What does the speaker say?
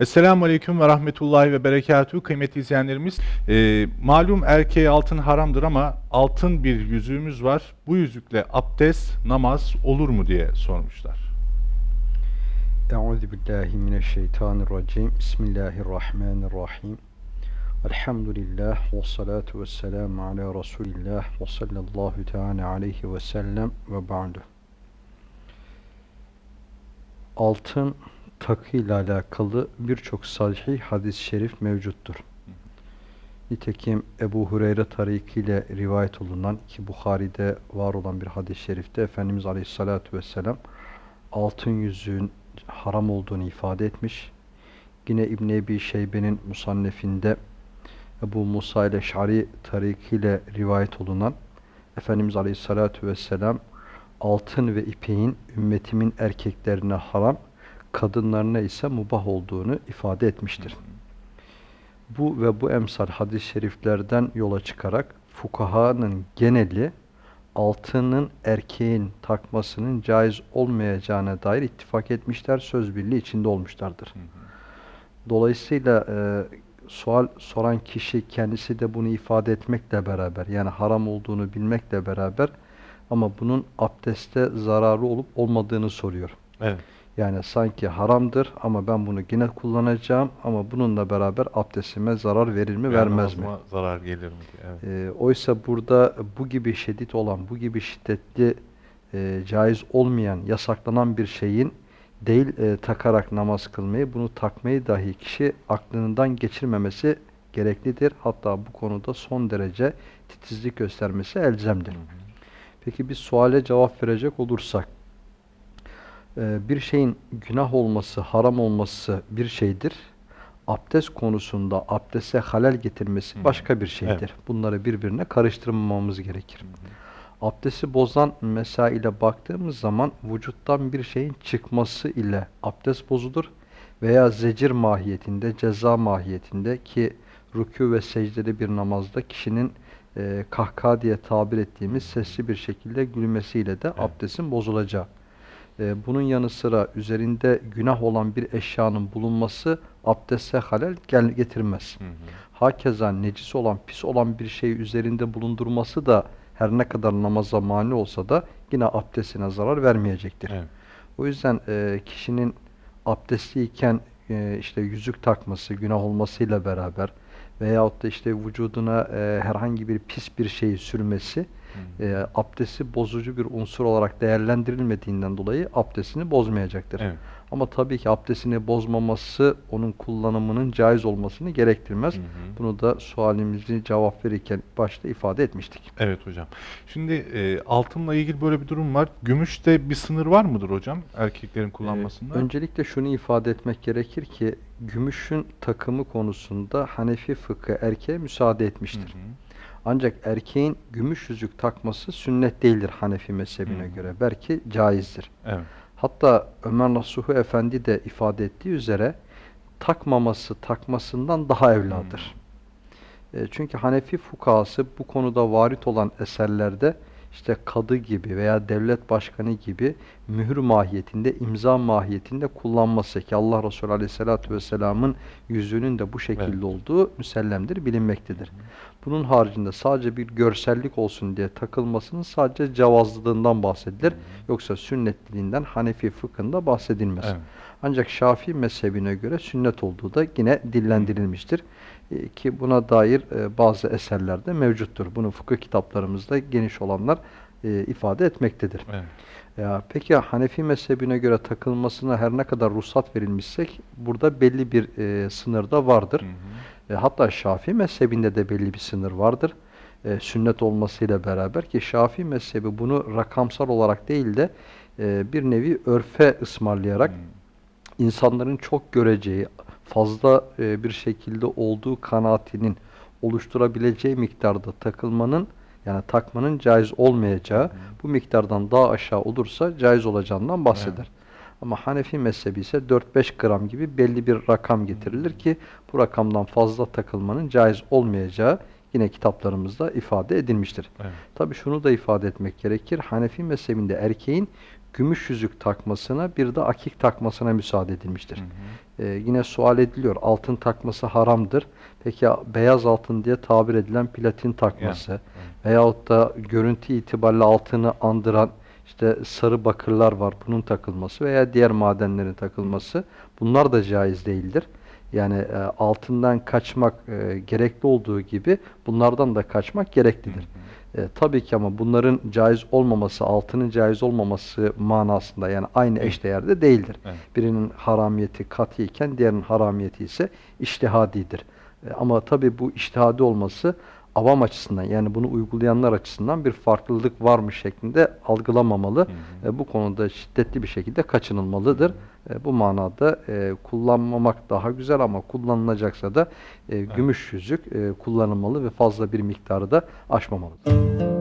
Esselamu Aleyküm ve Rahmetullahi ve Berekatuhu kıymetli izleyenlerimiz. Ee, malum erkeğe altın haramdır ama altın bir yüzüğümüz var. Bu yüzükle abdest, namaz olur mu diye sormuşlar. Euzu billahi mineşşeytanirracim. Bismillahirrahmanirrahim. Elhamdülillah ve salatu ve selamu ala Resulillah ve sallallahu teala aleyhi ve sellem ve ba'du. Altın takı ile alakalı birçok sahih hadis-i şerif mevcuttur. Nitekim Ebu Hureyre tarikiyle rivayet olunan ki Bukhari'de var olan bir hadis-i şerifte Efendimiz Aleyhisselatü Vesselam altın yüzüğün haram olduğunu ifade etmiş. Yine İbn Ebi Şeybe'nin musannefinde Ebu Musa ile Şari tarikiyle rivayet olunan Efendimiz Aleyhisselatü Vesselam altın ve ipeğin ümmetimin erkeklerine haram, kadınlarına ise mubah olduğunu ifade etmiştir. Bu ve bu emsal hadis-i şeriflerden yola çıkarak fukahanın geneli altının erkeğin takmasının caiz olmayacağına dair ittifak etmişler, söz birliği içinde olmuşlardır. Dolayısıyla e, sual soran kişi kendisi de bunu ifade etmekle beraber yani haram olduğunu bilmekle beraber ama bunun abdeste zararı olup olmadığını soruyor. Evet. Yani sanki haramdır ama ben bunu yine kullanacağım ama bununla beraber abdestime zarar verir mi vermez mi? zarar gelir mi. Evet. E, oysa burada bu gibi şiddet olan, bu gibi şiddetli, e, caiz olmayan, yasaklanan bir şeyin değil e, takarak namaz kılmayı, bunu takmayı dahi kişi aklından geçirmemesi gereklidir. Hatta bu konuda son derece titizlik göstermesi elzemdir. Peki bir suale cevap verecek olursak, bir şeyin günah olması, haram olması bir şeydir. Abdest konusunda abdeste halel getirmesi Hı. başka bir şeydir. Evet. Bunları birbirine karıştırmamamız gerekir. Abdesti bozan mesaile baktığımız zaman vücuttan bir şeyin çıkması ile abdest bozulur veya zecir mahiyetinde, ceza mahiyetinde ki rükû ve secdede bir namazda kişinin e, kahkaha diye tabir ettiğimiz sesli bir şekilde gülmesiyle de abdestin bozulacağı. E, bunun yanı sıra üzerinde günah olan bir eşyanın bulunması abdeste halel gel getirmez. Hı hı. Hakeza necis olan, pis olan bir şeyi üzerinde bulundurması da her ne kadar namaza mani olsa da yine abdestine zarar vermeyecektir. Evet. O yüzden e, kişinin abdestliyken e, işte yüzük takması günah olmasıyla beraber veyahut da işte vücuduna e, herhangi bir pis bir şeyi sürmesi. E, abdesti bozucu bir unsur olarak değerlendirilmediğinden dolayı abdestini bozmayacaktır. Evet. Ama tabii ki abdestini bozmaması onun kullanımının caiz olmasını gerektirmez. Hı hı. Bunu da sualimizi cevap verirken başta ifade etmiştik. Evet hocam. Şimdi e, altınla ilgili böyle bir durum var. Gümüşte bir sınır var mıdır hocam erkeklerin kullanmasında? Ee, öncelikle şunu ifade etmek gerekir ki gümüşün takımı konusunda Hanefi fıkhı erkeğe müsaade Hı etmiştir. hı. Ancak erkeğin gümüş yüzük takması sünnet değildir Hanefi mezhebine hı. göre. Belki caizdir. Evet. Hatta Ömer Nasuhu Efendi de ifade ettiği üzere takmaması takmasından daha evladır. E, Çünkü Hanefi fukahası bu konuda varit olan eserlerde işte kadı gibi veya devlet başkanı gibi mühür mahiyetinde, imza mahiyetinde kullanması ki Allah Resulü Aleyhisselatü Vesselam'ın yüzüğünün de bu şekilde Evet. olduğu müsellemdir, bilinmektedir. Bunun haricinde sadece bir görsellik olsun diye takılmasının sadece cevazlılığından bahsedilir. Yoksa sünnetliliğinden Hanefi fıkhında bahsedilmez. Evet. Ancak Şafii mezhebine göre sünnet olduğu da yine dillendirilmiştir. E, Ki buna dair e, bazı eserlerde mevcuttur. Bunu fıkıh kitaplarımızda geniş olanlar e, ifade etmektedir. Evet. Ya, peki Hanefi mezhebine göre takılmasına her ne kadar ruhsat verilmişsek burada belli bir e, sınır da vardır. Hı hı. E, hatta Şafii mezhebinde de belli bir sınır vardır. E, sünnet olmasıyla beraber ki Şafii mezhebi bunu rakamsal olarak değil de e, bir nevi örfe ısmarlayarak Hı. insanların çok göreceği, fazla e, bir şekilde olduğu kanaatinin oluşturabileceği miktarda takılmanın yani takmanın caiz olmayacağı, bu miktardan daha aşağı olursa caiz olacağından bahseder. Ama Hanefi mezhebi ise 4-5 gram gibi belli bir rakam getirilir ki bu rakamdan fazla takılmanın caiz olmayacağı yine kitaplarımızda ifade edilmiştir. Evet. Tabi şunu da ifade etmek gerekir. Hanefi mezhebinde erkeğin gümüş yüzük takmasına bir de akik takmasına müsaade edilmiştir. Ee, yine sual ediliyor. Altın takması haramdır. Peki ya beyaz altın diye tabir edilen platin takması veyahut da görüntü itibariyle altını andıran işte sarı bakırlar var. Bunun takılması veya diğer madenlerin takılması bunlar da caiz değildir. Yani e, altından kaçmak e, gerekli olduğu gibi bunlardan da kaçmak gereklidir. E, tabii ki ama bunların caiz olmaması, altının caiz olmaması manasında yani aynı eşdeğerde değildir. Evet. Birinin haramiyeti katiyken diğerinin haramiyeti ise iştihadidir. E, ama tabii bu iştihadi olması avam açısından yani bunu uygulayanlar açısından bir farklılık varmış şeklinde algılamamalı. E, bu konuda şiddetli bir şekilde kaçınılmalıdır. E, bu manada e, kullanmamak daha güzel ama kullanılacaksa da e, gümüş yüzük e, kullanılmalı ve fazla bir miktarı da aşmamalıdır.